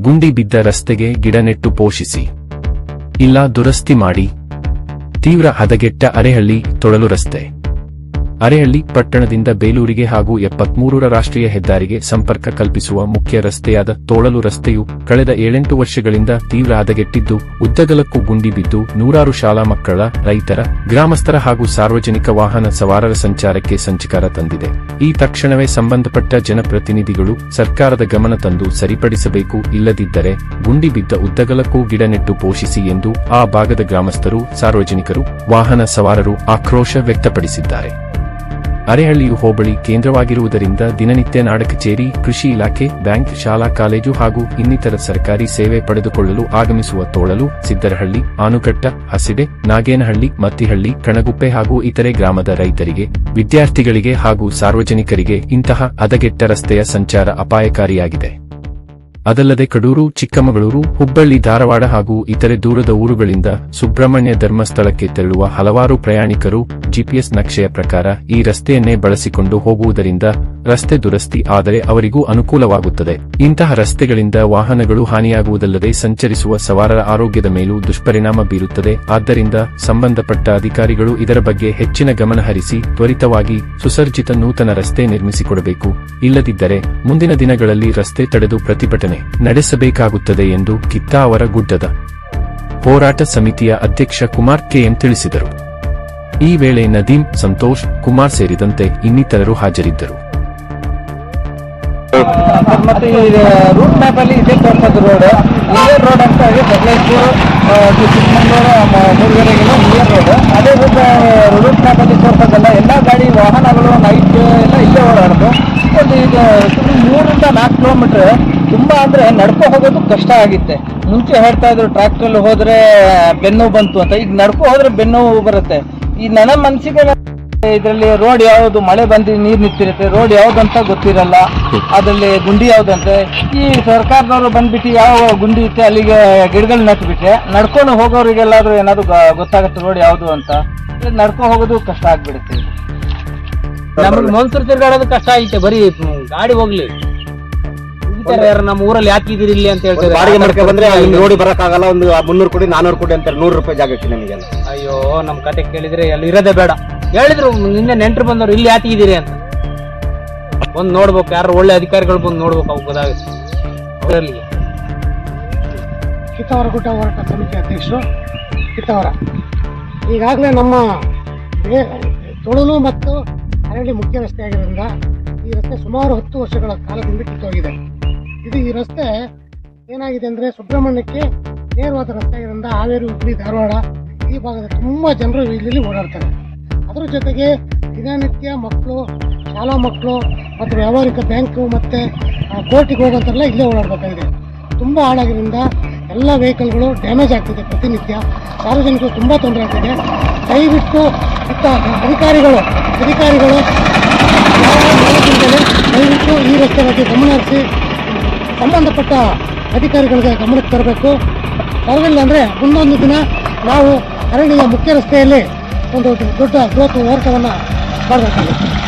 ಗುಂಡಿ ಬಿದ್ದ ರಸ್ತೆಗೆ ಗಿಡ ನೆಟ್ಟು ಪೋಷಿಸಿ. ಇಲ್ಲ ದುರಸ್ತಿ ಮಾಡಿ. ತೀವ್ರ ಹದಗೆಟ್ಟ ಅರೆಹಳ್ಳಿ ತೊಳಲು ರಸ್ತೆ. ಅರೆಹಳ್ಳಿ ಪಟ್ಟಣದಿಂದ ಬೇಲೂರಿಗೆ ಹಾಗೂ ಎಪ್ಪತ್ಮೂರರ ರಾಷ್ಟ್ರೀಯ ಹೆದ್ದಾರಿಗೆ ಸಂಪರ್ಕ ಕಲ್ಪಿಸುವ ಮುಖ್ಯ ರಸ್ತೆಯಾದ ತೋಳಲು ರಸ್ತೆಯು ಕಳೆದ ಏಳೆಂಟು ವರ್ಷಗಳಿಂದ ತೀವ್ರ ಹದಗೆಟ್ಟಿದ್ದು, ಉದ್ದಗಲಕ್ಕೂ ಗುಂಡಿ ಬಿದ್ದು ನೂರಾರು ಶಾಲಾ ಮಕ್ಕಳ, ರೈತರ, ಗ್ರಾಮಸ್ಥರ ಹಾಗೂ ಸಾರ್ವಜನಿಕ ವಾಹನ ಸವಾರರ ಸಂಚಾರಕ್ಕೆ ಸಂಚಕಾರ ತಂದಿದೆ. ಈ ತಕ್ಷಣವೇ ಸಂಬಂಧಪಟ್ಟ ಜನಪ್ರತಿನಿಧಿಗಳು ಸರ್ಕಾರದ ಗಮನ ತಂದು ಸರಿಪಡಿಸಬೇಕು ಇಲ್ಲದಿದ್ದರೆ ಗುಂಡಿ ಬಿದ್ದ ಉದ್ದಗಲಕ್ಕೂ ಗಿಡ ನೆಟ್ಟು ಪೋಷಿಸಿ ಎಂದು ಆ ಭಾಗದ ಗ್ರಾಮಸ್ಥರು, ಸಾರ್ವಜನಿಕರು, ವಾಹನ ಸವಾರರು ಆಕ್ರೋಶ ವ್ಯಕ್ತಪಡಿಸಿದ್ದಾರೆ. ಅರೆಹಳ್ಳಿಯು ಹೋಬಳಿ ಕೇಂದ್ರವಾಗಿರುವುದರಿಂದ ದಿನನಿತ್ಯ ನಾಡ ಕಚೇರಿ ಕೃಷಿ ಇಲಾಖೆ, ಬ್ಯಾಂಕ್, ಶಾಲಾ, ಕಾಲೇಜು ಹಾಗೂ ಇನ್ನಿತರ ಸರ್ಕಾರಿ ಸೇವೆ ಪಡೆದುಕೊಳ್ಳಲು ಆಗಮಿಸುವ ತೋಳಲು ಸಿದ್ದರಹಳ್ಳಿ, ಆನುಕಟ್ಟ ಹಸಿಡೆ ನಾಗೇನಹಳ್ಳಿ, ಮತ್ತಿಹಳ್ಳಿ, ಕಣಗುಪ್ಪೆ ಹಾಗೂ ಇತರೆ ಗ್ರಾಮದ ರೈತರಿಗೆ, ವಿದ್ಯಾರ್ಥಿಗಳಿಗೆ ಹಾಗೂ ಸಾರ್ವಜನಿಕರಿಗೆ ಇಂತಹ ಹದಗೆಟ್ಟ ರಸ್ತೆಯ ಸಂಚಾರ ಅಪಾಯಕಾರಿಯಾಗಿದೆ. ಅದಲ್ಲದೆ ಕಡೂರು, ಚಿಕ್ಕಮಗಳೂರು, ಹುಬ್ಬಳ್ಳಿ, ಧಾರವಾಡ ಹಾಗೂ ಇತರೆ ದೂರದ ಊರುಗಳಿಂದ ಸುಬ್ರಹ್ಮಣ್ಯ ಧರ್ಮಸ್ಥಳಕ್ಕೆ ತೆರಳುವ ಹಲವಾರು ಪ್ರಯಾಣಿಕರು ಜಿಪಿಎಸ್ ನಕ್ಷೆಯ ಪ್ರಕಾರ ಈ ರಸ್ತೆಯನ್ನೇ ಬಳಸಿಕೊಂಡು ಹೋಗುವುದರಿಂದ ರಸ್ತೆ ದುರಸ್ತಿ ಆದರೆ ಅವರಿಗೂ ಅನುಕೂಲವಾಗುತ್ತದೆ. ಇಂತಹ ರಸ್ತೆಗಳಿಂದ ವಾಹನಗಳು ಹಾನಿಯಾಗುವುದಲ್ಲದೆ ಸಂಚರಿಸುವ ಸವಾರರ ಆರೋಗ್ಯದ ಮೇಲೂ ದುಷ್ಪರಿಣಾಮ ಬೀರುತ್ತದೆ. ಆದ್ದರಿಂದ ಸಂಬಂಧಪಟ್ಟ ಅಧಿಕಾರಿಗಳು ಇದರ ಬಗ್ಗೆ ಹೆಚ್ಚಿನ ಗಮನಹರಿಸಿ ತ್ವರಿತವಾಗಿ ಸುಸರ್ಜಿತ ನೂತನ ರಸ್ತೆ ನಿರ್ಮಿಸಿಕೊಡಬೇಕು. ಇಲ್ಲದಿದ್ದರೆ ಮುಂದಿನ ದಿನಗಳಲ್ಲಿ ರಸ್ತೆ ತಡೆದು ಪ್ರತಿಭಟನೆ ನಡೆಸಬೇಕಾಗುತ್ತದೆ ಎಂದು ಕಿತ್ತಾವರ ಗುಡ್ಡದ ಹೋರಾಟ ಸಮಿತಿಯ ಅಧ್ಯಕ್ಷ ಕುಮಾರ್ ಕೆಎಂ ತಿಳಿಸಿದರು. ಈ ವೇಳೆ ನದೀಂ, ಸಂತೋಷ್, ಕುಮಾರ್ ಸೇರಿದಂತೆ ಇನ್ನಿತರರು ಹಾಜರಿದ್ದರು. ಮತ್ತೆ ಈ ರೂಟ್ ಮ್ಯಾಪ್ ಅಲ್ಲಿ ಇದೇ ತೋರ್ಸೋದು ರೋಡ್ ನಿಯರ್ ರೋಡ್ ಅಂತ ಸಕಲೇಶ್ಪುರ ಟು ಚಿಕ್ಕಮಂಗ್ಳೂರು ಮೂರುವರೆಗೆಲ್ಲ ನಿಯರ್ ರೋಡ್ ಅದೇ ರೂಟ್ ರೂಟ್ ಮ್ಯಾಪ್ ಅಲ್ಲಿ ಎಲ್ಲ ಗಾಡಿ, ವಾಹನಗಳು ನೈಟ್ ಎಲ್ಲ ಇಲ್ಲೇ ಓಡಾಡೋದು. ಒಂದು ಈಗ ಮೂರರಿಂದ ನಾಲ್ಕು ಕಿಲೋಮೀಟರ್ ತುಂಬ ಅಂದರೆ ನಡ್ಕೊ ಹೋಗೋದು ಕಷ್ಟ ಆಗಿತ್ತೆ. ಮುಂಚೆ ಹೇಳ್ತಾ ಇದ್ರು ಟ್ರ್ಯಾಕ್ಟ್ರಲ್ಲಿ ಹೋದ್ರೆ ಬೆನ್ನು ಬಂತು ಅಂತ. ಈಗ ನಡ್ಕೊ ಹೋದ್ರೆ ಬೆನ್ನು ಬರುತ್ತೆ. ಈ ನನ್ನ ಮನಸ್ಸಿಗೆ ಇದರಲ್ಲಿ ರೋಡ್ ಯಾವುದು ಮಳೆ ಬಂದು ನೀರು ನಿಂತಿರುತ್ತೆ ರೋಡ್ ಯಾವ್ದಂತ ಗೊತ್ತಿರಲ್ಲ. ಅದರಲ್ಲಿ ಗುಂಡಿ ಯಾವ್ದಂತೆ? ಈ ಸರ್ಕಾರದವರು ಬಂದ್ಬಿಟ್ಟು ಯಾವ ಗುಂಡಿ ಇತ್ತೆ ಅಲ್ಲಿಗೆ ಗಿಡಗಳು ನಟ್ಬಿಟ್ರೆ ನಡ್ಕೊಂಡು ಹೋಗೋರಿಗೆಲ್ಲಾದ್ರೂ ಏನಾದ್ರು ಗೊತ್ತಾಗುತ್ತೆ ರೋಡ್ ಯಾವ್ದು ಅಂತ. ನಡ್ಕೊಂಡು ಹೋಗೋದು ಕಷ್ಟ ಆಗ್ಬಿಡುತ್ತೆ. ನಮಗೆ ನಮ್ಗೆ ಮನ್ಸೂರು ತಿರ್ಗಾಡೋದು ಕಷ್ಟ ಐತೆ ಬರೀ ಗಾಡಿ ಹೋಗ್ಲಿ. ಮುಗಿತಾರೆ ಯಾರು ನಮ್ಮ ಊರಲ್ಲಿ ಯಾಕೆ ಇದೀರಿ ಇಲ್ಲಿ ಅಂತ ಹೇಳ್ತಾರೆ. ಬಾಡಿಗೆ ಮಾಡ್ಕೊ ಬಂದ್ರೆ ಅಲ್ಲಿ ನೋಡಿ ಬರಕ್ಕಾಗಲ್ಲ ಒಂದು ಮುನ್ನೂರು ಕೋಟಿ ನಾನೂರು ಕೋಟಿ ಅಂತಾರೆ. ನೂರು ರೂಪಾಯಿ ಜಾಗಕ್ಕೆ ನಿಮಗೆ ಅಯ್ಯೋ ನಮ್ಮ ಕತೆ ಕೇಳಿದ್ರೆ ಅಲ್ಲಿ ಇರೋದೇ ಬೇಡ. ಹೇಳಿದ್ರು ನಿನ್ನೆ ನೆಂಟ್ರು ಬಂದವ್ರು ಇಲ್ಲಿ ಯಾಕೆ ಇದೀರಿ ಅಂತ. ಬಂದು ನೋಡ್ಬೇಕು ಯಾರು ಒಳ್ಳೆ ಅಧಿಕಾರಿಗಳು ಬಂದು ನೋಡ್ಬೇಕು ಅವು ಗೊತ್ತಾಗುತ್ತೆ. ಅವರಲ್ಲಿ. ಕಿತ್ತವರ ಗುಡ್ಡ ಹೋರಾಟ ಸಮಿತಿ ಅಧ್ಯಕ್ಷರು ಕಿತ್ತವರ. ಈಗಾಗಲೇ ನಮ್ಮ ತುಳುನು ತೊಳಲು ಮತ್ತು ಅರಳಿ ಮುಖ್ಯ ರಸ್ತೆ ಆಗಿರೋದ್ರಿಂದ ಈ ರಸ್ತೆ ಸುಮಾರು ಹತ್ತು ವರ್ಷಗಳ ಕಾಲದಿಂದ ಕಿತ್ತೋಗಿದೆ. ಇದು ಈ ರಸ್ತೆ ಏನಾಗಿದೆ ಅಂದರೆ ಸುಬ್ರಹ್ಮಣ್ಯಕ್ಕೆ ನೇರವಾದ ರಸ್ತೆ ಆಗಿರೋದ್ರಿಂದ ಹಾವೇರಿ ಹುಬ್ಬಳ್ಳಿ ಧಾರವಾಡ ಈ ಭಾಗದ ತುಂಬ ಜನರು ಇಲ್ಲಿ ಓಡಾಡ್ತಾರೆ. ಅದರ ಜೊತೆಗೆ ದಿನನಿತ್ಯ ಮಕ್ಕಳು, ಶಾಲಾ ಮಕ್ಕಳು ಮತ್ತು ವ್ಯಾವಹಾರಿಕ ಬ್ಯಾಂಕು ಮತ್ತು ಕೋರ್ಟಿಗೆ ಹೋಗೋಂಥರೆಲ್ಲ ಇಲ್ಲೇ ಓಡಾಡಬೇಕಾಗಿದೆ. ತುಂಬ ಹಾಳಾಗಿರೋದ್ರಿಂದ ಎಲ್ಲ ವೆಹಿಕಲ್ಗಳು ಡ್ಯಾಮೇಜ್ ಆಗ್ತಿದೆ ಪ್ರತಿನಿತ್ಯ. ಸಾರ್ವಜನಿಕರು ತುಂಬ ತೊಂದರೆ ಆಗ್ತಿದೆ. ದಯವಿಟ್ಟು ಇತ್ತ ಅಧಿಕಾರಿಗಳು ಅಧಿಕಾರಿಗಳು ಯಾವ ದಯವಿಟ್ಟು ಈ ರಸ್ತೆ ಬಗ್ಗೆ ಗಮನ ಹರಿಸಿ ಸಂಬಂಧಪಟ್ಟ ಅಧಿಕಾರಿಗಳಿಗೆ ಗಮನಕ್ಕೆ ತರಬೇಕು. ಅವರಿಲ್ಲ ಅಂದರೆ ಮುಂದೊಂದು ದಿನ ನಾವು ಅರಣ್ಯ ಮುಖ್ಯ ರಸ್ತೆಯಲ್ಲಿ ಒಂದು ದೊಡ್ಡ ಬೃಹತ್ ಹೋರಾಟವನ್ನು ಮಾಡಬೇಕಾಗುತ್ತೆ.